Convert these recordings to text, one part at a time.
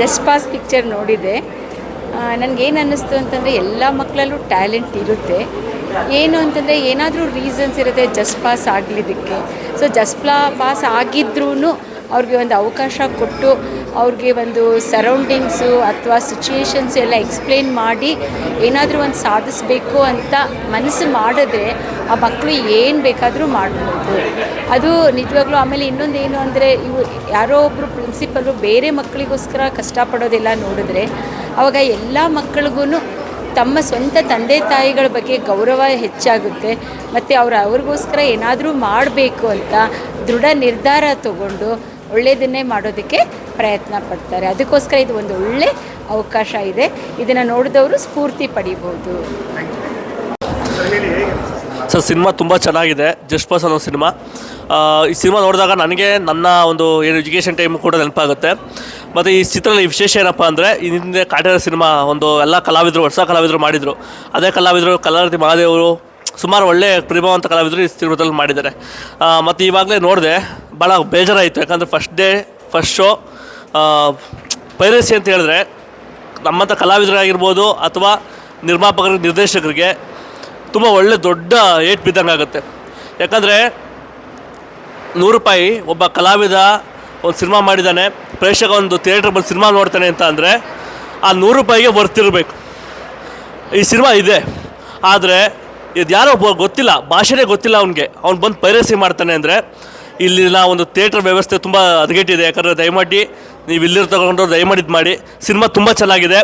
Just pass picture ನೋಡಿದೆ. ನನಗೇನು ಅನ್ನಿಸ್ತು ಅಂತಂದರೆ ಎಲ್ಲ ಮಕ್ಕಳಲ್ಲೂ ಟ್ಯಾಲೆಂಟ್ ಇರುತ್ತೆ. ಏನು ಅಂತಂದರೆ ಏನಾದರೂ ರೀಸನ್ಸ್ ಇರುತ್ತೆ ಜಸ್ಟ್ ಪಾಸ್ ಆಗಲಿದ್ದಕ್ಕೆ ಸೊ ಜಸ್ಟ್ ಪಾಸ್ ಆಗಿದ್ರೂ ಅವ್ರಿಗೆ ಒಂದು ಅವಕಾಶ ಕೊಟ್ಟು ಅವ್ರಿಗೆ ಒಂದು ಸರೌಂಡಿಂಗ್ಸು ಅಥವಾ ಸಿಚುಯೇಷನ್ಸ್ ಎಲ್ಲ ಎಕ್ಸ್ಪ್ಲೇನ್ ಮಾಡಿ ಏನಾದರೂ ಒಂದು ಸಾಧಿಸಬೇಕು ಅಂತ ಮನಸ್ಸು ಮಾಡಿದ್ರೆ ಆ ಮಕ್ಕಳು ಏನು ಬೇಕಾದರೂ ಮಾಡ್ಬೋದು. ಅದು ನಿಜವಾಗ್ಲೂ ಆಮೇಲೆ ಇನ್ನೊಂದು ಏನು ಅಂದರೆ ಇವು ಯಾರೋ ಒಬ್ಬರು ಪ್ರಿನ್ಸಿಪಲ್ಲು ಬೇರೆ ಮಕ್ಕಳಿಗೋಸ್ಕರ ಕಷ್ಟಪಡೋದೆಲ್ಲ ನೋಡಿದ್ರೆ ಆವಾಗ ಎಲ್ಲ ಮಕ್ಕಳಿಗೂ ತಮ್ಮ ಸ್ವಂತ ತಂದೆ ತಾಯಿಗಳ ಬಗ್ಗೆ ಗೌರವ ಹೆಚ್ಚಾಗುತ್ತೆ. ಮತ್ತು ಅವ್ರು ಅವ್ರಿಗೋಸ್ಕರ ಏನಾದರೂ ಮಾಡಬೇಕು ಅಂತ ದೃಢ ನಿರ್ಧಾರ ತಗೊಂಡು ಒಳ್ಳೆಯದನ್ನೇ ಮಾಡೋದಕ್ಕೆ ಪ್ರಯತ್ನ ಪಡ್ತಾರೆ. ಅದಕ್ಕೋಸ್ಕರ ಇದು ಒಂದು ಒಳ್ಳೆ ಅವಕಾಶ ಇದೆ. ಇದನ್ನು ನೋಡಿದವರು ಸ್ಫೂರ್ತಿ ಪಡಿಬೋದು. ಸರ್, ಸಿನಿಮಾ ತುಂಬ ಚೆನ್ನಾಗಿದೆ. ಜಸ್ಟ್ ಪಾಸ್ ಅನ್ನೋ ಸಿನಿಮಾ. ಈ ಸಿನಿಮಾ ನೋಡಿದಾಗ ನನಗೆ ನನ್ನ ಒಂದು ಏನು ಎಜುಕೇಷನ್ ಟೈಮ್ ಕೂಡ ನೆನಪಾಗುತ್ತೆ. ಮತ್ತು ಈ ಚಿತ್ರದಲ್ಲಿ ವಿಶೇಷ ಏನಪ್ಪ ಅಂದರೆ ಹಿಂದೆ ಕಾಟೇರ ಸಿನಿಮಾ ಒಂದು ಎಲ್ಲ ಕಲಾವಿದರು, ಹೊಸ ಕಲಾವಿದರು ಮಾಡಿದರು. ಅದೇ ಕಲಾವಿದರು ಕಲಾರತಿ ಮಹಾದೇವರು, ಸುಮಾರು ಒಳ್ಳೆ ಪ್ರತಿಭಾವಂತ ಕಲಾವಿದರು ಈ ಸಿನಿಮಾದಲ್ಲಿ ಮಾಡಿದ್ದಾರೆ. ಮತ್ತು ಇವಾಗಲೇ ನೋಡಿದೆ ಭಾಳ ಬೇಜಾರಾಯಿತು. ಯಾಕಂದರೆ first day first show piracy ಅಂತ ಹೇಳಿದ್ರೆ ನಮ್ಮಂಥ ಕಲಾವಿದರಾಗಿರ್ಬೋದು ಅಥವಾ ನಿರ್ಮಾಪಕರಿಗೆ ನಿರ್ದೇಶಕರಿಗೆ ತುಂಬ ಒಳ್ಳೆ ದೊಡ್ಡ ಏಟ್ ಬಿದ್ದಂಗೆ ಆಗುತ್ತೆ. ಯಾಕಂದರೆ ನೂರು ರೂಪಾಯಿ ಒಬ್ಬ ಕಲಾವಿದ ಒಂದು ಸಿನಿಮಾ ಮಾಡಿದ್ದಾನೆ ಪ್ರೇಕ್ಷಕ ಒಂದು ಥಿಯೇಟ್ರ್ ಬಂದು ಸಿನಿಮಾ ನೋಡ್ತಾನೆ ಅಂತ ಅಂದರೆ ಆ ನೂರು ರೂಪಾಯಿಗೆ ಬರ್ತಿರಬೇಕು ಈ ಸಿನಿಮಾ ಇದೆ. ಆದರೆ ಇದು ಯಾರೋ ಗೊತ್ತಿಲ್ಲ, ಭಾಷೆನೇ ಗೊತ್ತಿಲ್ಲ ಅವನಿಗೆ. ಅವ್ನು ಬಂದು ಪೈರಸಿ ಮಾಡ್ತಾನೆ ಅಂದರೆ ಇಲ್ಲಿನ ಒಂದು ಥಿಯೇಟ್ರ್ ವ್ಯವಸ್ಥೆ ತುಂಬ ಹದಗೆಟ್ಟಿದೆ. ಯಾಕಂದರೆ ದಯಮಾಡಿ ನೀವು ಇಲ್ಲಿರ್ ತಗೊಂಡು ದಯಮಾಡಿ ಮಾಡಿ. ಸಿನಿಮಾ ತುಂಬ ಚೆನ್ನಾಗಿದೆ.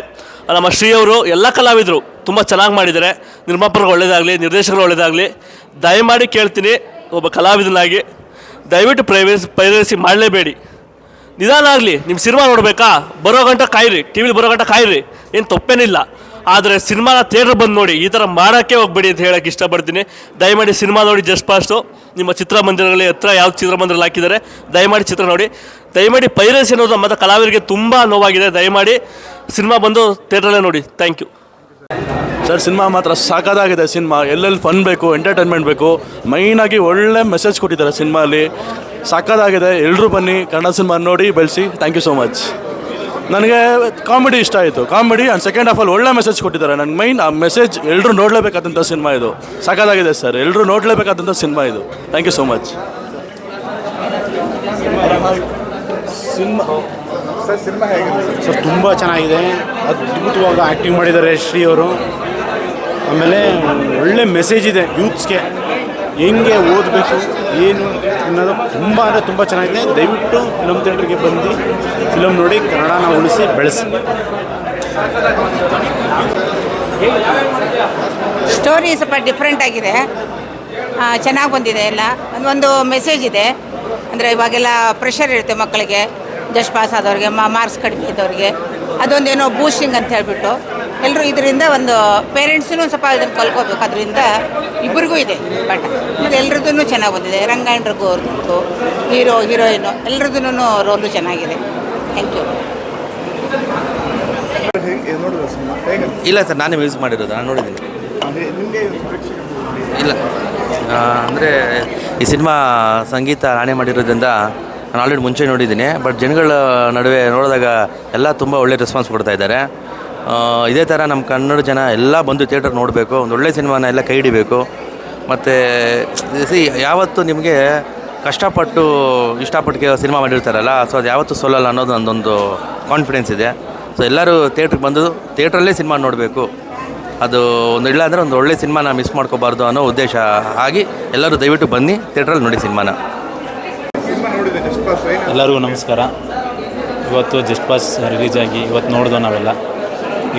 ನಮ್ಮ ಶ್ರೀಯವರು ಎಲ್ಲ ಕಲಾವಿದರು ತುಂಬ ಚೆನ್ನಾಗಿ ಮಾಡಿದ್ದಾರೆ. ನಿರ್ಮಾಪಕರು ಒಳ್ಳೆಯದಾಗಲಿ ನಿರ್ದೇಶಕರು ಒಳ್ಳೆಯದಾಗಲಿ ದಯಮಾಡಿ ಕೇಳ್ತೀನಿ ಒಬ್ಬ ಕಲಾವಿದನಾಗಿ. ದಯವಿಟ್ಟು ಪ್ರೈವೇಸ್ ಪೈರಸಿ ಮಾಡಲೇಬೇಡಿ. ನಿಧಾನ ಆಗಲಿ ನಿಮ್ಮ ಸಿನಿಮಾ ನೋಡಬೇಕಾ? ಬರೋ ಗಂಟ ಕಾಯಿರಿ, ಟಿ ವಿಲಿ ಬರೋ ಗಂಟ ಕಾಯಿರಿ. ಏನು ತಪ್ಪೇನಿಲ್ಲ. ಆದರೆ ಸಿನಿಮಾನ ಥಿಯೇಟ್ರ್ ಬಂದು ನೋಡಿ, ಈ ಥರ ಮಾಡೋಕ್ಕೆ ಹೋಗ್ಬೇಡಿ ಅಂತ ಹೇಳಕ್ಕೆ ಇಷ್ಟಪಡ್ತೀನಿ. ದಯಮಾಡಿ ಸಿನಿಮಾ ನೋಡಿ ಜಸ್ಟ್ ಫಾಸ್ಟು. ನಿಮ್ಮ ಚಿತ್ರಮಂದಿರಗಳಲ್ಲಿ ಹತ್ರ ಯಾವ ಚಿತ್ರಮಂದಿರಲ್ಲಿ ಹಾಕಿದ್ದಾರೆ, ದಯಮಾಡಿ ಚಿತ್ರ ನೋಡಿ. ದಯಮಾಡಿ ಪೈರಸಿ ಅನ್ನೋದು ಮತ್ತು ಕಲಾವಿದರಿಗೆ ತುಂಬ ನೋವಾಗಿದೆ. ದಯಮಾಡಿ ಸಿನಿಮಾ ಬಂದು ಥಿಯೇಟ್ರಲ್ಲೇ ನೋಡಿ. ಥ್ಯಾಂಕ್ ಯು ಸರ್, ಸಿನಿಮಾ ಮಾತ್ರ ಸಾಕಾದಾಗಿದೆ ಸಿನಿಮಾ. ಎಲ್ಲೆಲ್ಲಿ ಫನ್ ಬೇಕು ಎಂಟರ್ಟೈನ್ಮೆಂಟ್ ಬೇಕು ಮೈನಾಗಿ ಒಳ್ಳೆ ಮೆಸೇಜ್ ಕೊಟ್ಟಿದ್ದಾರೆ ಸಿನಿಮಾ ಅಲ್ಲಿ ಸಾಕಾದಾಗಿದೆ. ಎಲ್ಲರೂ ಬನ್ನಿ, ಕನ್ನಡ ಸಿನಿಮಾ ನೋಡಿ ಬೆಳೆಸಿ. ಥ್ಯಾಂಕ್ ಯು ಸೋ ಮಚ್ ನನಗೆ ಕಾಮಿಡಿ ಇಷ್ಟ ಆಯಿತು. ಕಾಮಿಡಿ ಆ್ಯಂಡ್ ಸೆಕೆಂಡ್ ಹಾಫಲ್ಲಿ ಒಳ್ಳೆ ಮೆಸೇಜ್ ಕೊಟ್ಟಿದ್ದಾರೆ. ನನಗೆ ಮೈನ್ ಆ ಮೆಸೇಜ್ ಎಲ್ಲರೂ ನೋಡಲೇಬೇಕಾದಂಥ ಸಿನಿಮಾ ಇದು. ಸಾಕಾಗಿದೆ ಸರ್ ಎಲ್ಲರೂ ನೋಡಲೇಬೇಕಾದಂಥ ಸಿನಿಮಾ ಇದು. Thank you so much sir ತುಂಬ ಚೆನ್ನಾಗಿದೆ. ಅದ್ಭುತವಾಗಿ ಆ್ಯಕ್ಟಿಂಗ್ ಮಾಡಿದ್ದಾರೆ ಶ್ರೀ ಅವರು. ಆಮೇಲೆ ಒಳ್ಳೆ ಮೆಸೇಜ್ ಇದೆ ಯೂತ್ಸ್ಗೆ ಹೆಂಗೆ ಓದಬೇಕು ಏನು? ಅನ್ನೋದು ತುಂಬ ಅಂದರೆ ತುಂಬ ಚೆನ್ನಾಗಿದೆ. ದಯವಿಟ್ಟು ಫಿಲಮ್ ಥಿಯೇಟ್ರಿಗೆ ಬಂದು ಫಿಲಮ್ ನೋಡಿ ಕನ್ನಡನ ಉಳಿಸಿ ಬೆಳೆಸಿ. ಸ್ಟೋರಿ ಸ್ವಲ್ಪ ಡಿಫ್ರೆಂಟ್ ಆಗಿದೆ. ಚೆನ್ನಾಗಿ ಬಂದಿದೆ ಎಲ್ಲ. ಒಂದೊಂದು ಮೆಸೇಜ್ ಇದೆ. ಅಂದರೆ ಇವಾಗೆಲ್ಲ ಪ್ರೆಷರ್ ಇರುತ್ತೆ ಮಕ್ಕಳಿಗೆ. ಜಸ್ಟ್ ಪಾಸ್ ಆದವ್ರಿಗೆ ಮಾರ್ಕ್ಸ್ ಕಡಿಮೆ ಇದ್ದವ್ರಿಗೆ. ಅದೊಂದೇನೋ ಬೂಸ್ಟಿಂಗ್ ಅಂತ ಹೇಳ್ಬಿಟ್ಟು. ಎಲ್ಲರೂ ಇದರಿಂದ ಒಂದು ಪೇರೆಂಟ್ಸೂ ಸ್ವಲ್ಪ ಇದನ್ನು ಕಲ್ಕೋಬೇಕು ಅದರಿಂದ ಇಬ್ಬರಿಗೂ ಇದೆ ಪಾಠ ಮತ್ತು ಎಲ್ರದ್ದು ಚೆನ್ನಾಗಿ ಬಂದಿದೆ ರಂಗಾಯಣರಿಗೂ ಅವ್ರದ್ದು ಹೀರೋ, ಹೀರೋಯಿನು ಎಲ್ರದ್ದು ರೋಲು ಚೆನ್ನಾಗಿದೆ. ಥ್ಯಾಂಕ್ ಯು ಇಲ್ಲ ಸರ್, ನಾನೇ ಯೂಸ್ ಮಾಡಿರೋದು, ನಾನು ನೋಡಿದ್ದೀನಿ. ಇಲ್ಲ. ಅಂದರೆ ಈ ಸಿನಿಮಾ ಸಂಗೀತ ನಾನೇ ಮಾಡಿರೋದ್ರಿಂದ ನಾನು ಆಲ್ರೆಡಿ ಮುಂಚೆ ನೋಡಿದ್ದೀನಿ, ಬಟ್ ಜನಗಳ ನಡುವೆ ನೋಡಿದಾಗ ಎಲ್ಲ ತುಂಬ ಒಳ್ಳೆ ರೆಸ್ಪಾನ್ಸ್ ಕೊಡ್ತಾ ಇದ್ದಾರೆ. ಇದೇ ಥರ ನಮ್ಮ ಕನ್ನಡ ಜನ ಎಲ್ಲ ಬಂದು ಥಿಯೇಟರ್ ನೋಡಬೇಕು ಒಂದು ಒಳ್ಳೆ ಸಿನಿಮಾನ ಎಲ್ಲ ಕೈ ಹಿಡಿಬೇಕು. ಮತ್ತು ಸಿ ಯಾವತ್ತು ನಿಮಗೆ ಕಷ್ಟಪಟ್ಟು ಇಷ್ಟಪಟ್ಟು ಸಿನಿಮಾ ಮಾಡಿರ್ತಾರಲ್ಲ ಸೊ ಅದು ಯಾವತ್ತೂ ಸೋಲಲ್ಲ ಅನ್ನೋದು ನನ್ನದೊಂದು ಕಾನ್ಫಿಡೆನ್ಸ್ ಇದೆ. ಸೊ ಎಲ್ಲರೂ ಥಿಯೇಟ್ರಿಗೆ ಬಂದು ಥಿಯೇಟ್ರಲ್ಲೇ ಸಿನಿಮಾ ನೋಡಬೇಕು. ಅದು ಒಂದು ಇಲ್ಲ ಅಂದರೆ ಒಂದು ಒಳ್ಳೆ ಸಿನಿಮಾನ ಮಿಸ್ ಮಾಡ್ಕೋಬಾರ್ದು ಅನ್ನೋ ಉದ್ದೇಶ ಆಗಿ ಎಲ್ಲರೂ ದಯವಿಟ್ಟು ಬನ್ನಿ ಥಿಯೇಟ್ರಲ್ಲಿ ನೋಡಿ ಸಿನಿಮಾನ. ಎಲ್ಲರಿಗೂ ನಮಸ್ಕಾರ. ಇವತ್ತು ಜಸ್ಟ್ ಪಾಸ್ ರಿಲೀಸ್ ಆಗಿ ಇವತ್ತು ನೋಡ್ದೋ ನಾವೆಲ್ಲ.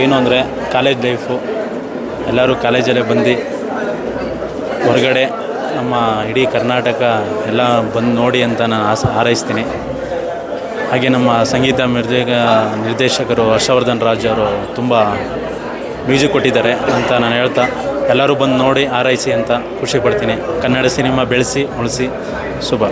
ಏನು ಅಂದರೆ ಕಾಲೇಜ್ ಲೈಫು. ಎಲ್ಲರೂ ಕಾಲೇಜಲ್ಲೇ ಬಂದು ಹೊರಗಡೆ ನಮ್ಮ ಇಡೀ ಕರ್ನಾಟಕ ಎಲ್ಲ ಬಂದು ನೋಡಿ ಅಂತ ನಾನು ಆಸ ಹಾರೈಸ್ತೀನಿ. ಹಾಗೆ ನಮ್ಮ ಸಂಗೀತ ನಿರ್ದೇಕ ನಿರ್ದೇಶಕರು ಹರ್ಷವರ್ಧನ್ ರಾಜ್ ಅವರು ತುಂಬ ಮ್ಯೂಸಿಕ್ ಕೊಟ್ಟಿದ್ದಾರೆ ಅಂತ ನಾನು ಹೇಳ್ತಾ, ಎಲ್ಲರೂ ಬಂದು ನೋಡಿ ಹಾರೈಸಿ ಅಂತ ಖುಷಿಪಡ್ತೀನಿ ಕನ್ನಡ ಸಿನಿಮಾ ಬೆಳೆಸಿ, ಉಳಿಸಿ, ಶುಭ.